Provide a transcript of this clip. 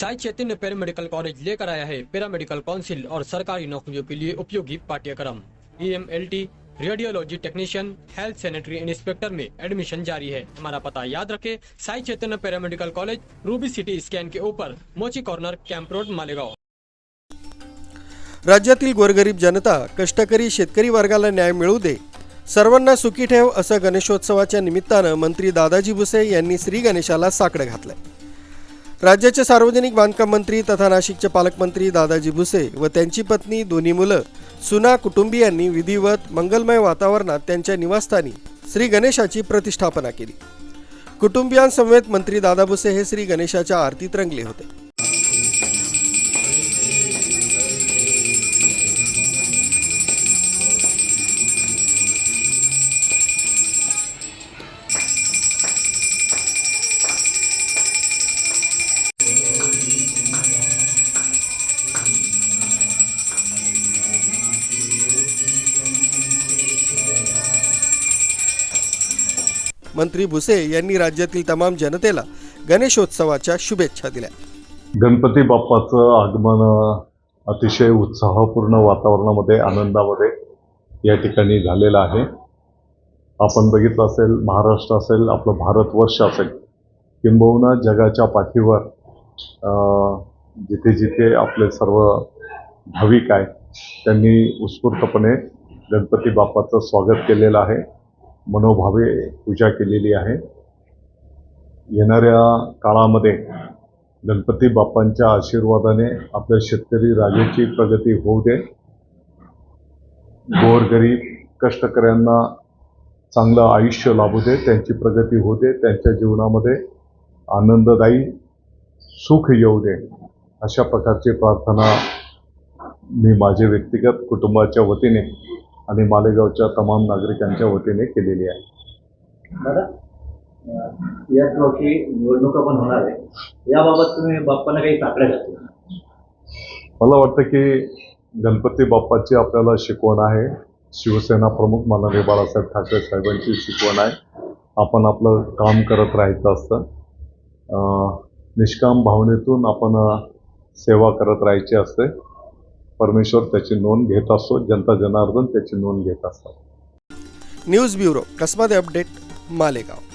Sai Chaitanya paramedical college लेकर आया है। पैरामेडिकल काउंसिल और सरकारी नौकरियों के लिए उपयोगी पाठ्यक्रम। E M L T radiology technician health sanitary inspector में एडमिशन जारी है। हमारा पता याद रखें Sai Chaitanya paramedical college Ruby city scan के ऊपर Mochi corner camp road Malegaon. राज्यातील गोरगरीब जनता कष्टकरी शेतकरी वर्गाला न्याय मिळू दे. सर्वांना सुखी ठेव असं गणेशोत्सवाच्या निमित्तानं मंत्री दादाजी भुसे यांनी श्री गणेशाला साकडं घातलंय. राज्याचे सार्वजनिक बांधकाम मंत्री तथा नाशिकचे पालकमंत्री दादाजी भुसे व त्यांची पत्नी दोन्ही मुलं सुना कुटुंबियांनी विधिवत मंगलमय वातावरणात त्यांच्या निवासस्थानी श्री गणेशाची प्रतिष्ठापना केली. कुटुंबियांसमवेत मंत्री दादा भुसे हे श्री गणेशाच्या आरतीत रंगले होते. मंत्री भुसे यांनी राज्यातील तमाम जनतेला गणेशोत्सवाच्या शुभेच्छा दिल्या. गणपती बाप्पाचं आगमन अतिशय उत्साहपूर्ण वातावरणामध्ये आनंदामध्ये या ठिकाणी झालेलं आहे. आपण बघितलं असेल महाराष्ट्र असेल आपलं भारतवर्ष असेल किंबहुना जगाच्या पाठीवर जिथे जिथे आपले सर्व भाविक आहे त्यांनी उत्स्फूर्तपणे गणपती बाप्पाचं स्वागत केलेलं आहे. मनोभावे पूजा केलेली आहे. येणाऱ्या काळामध्ये गणपती बाप्पांच्या आशीर्वादाने आपल्या शेतकरी राजाची प्रगती होऊ दे. गोरगरीब कष्टकऱ्यांना चांगलं आयुष्य लाभू दे त्यांची प्रगती होऊ दे त्यांच्या जीवनामध्ये आनंददायी सुख येऊ दे अशा प्रकारची प्रार्थना मी माझे व्यक्तिगत कुटुंबाच्या वतीने आणि मालेगावच्या तमाम नागरिकांच्या वतीने केलेली आहे. दादा याच वर्षी निवडणुका पण होणार आहे. याबाबत तुम्ही बाप्पांना काही घातल्या मला वाटतं की गणपती बाप्पाची आपल्याला शिकवण आहे. शिवसेना प्रमुख माननीय बाळासाहेब ठाकरे साहेबांची शिकवण आहे. आपण आपलं काम करत राहायचं असतं. निष्काम भावनेतून आपण सेवा करत राहायची असते. परमेश्वर त्याची नोंद घेत असतो जनता जनार्दन त्याची नोंद घेत असतात news bureau Kasmade update Malegaon.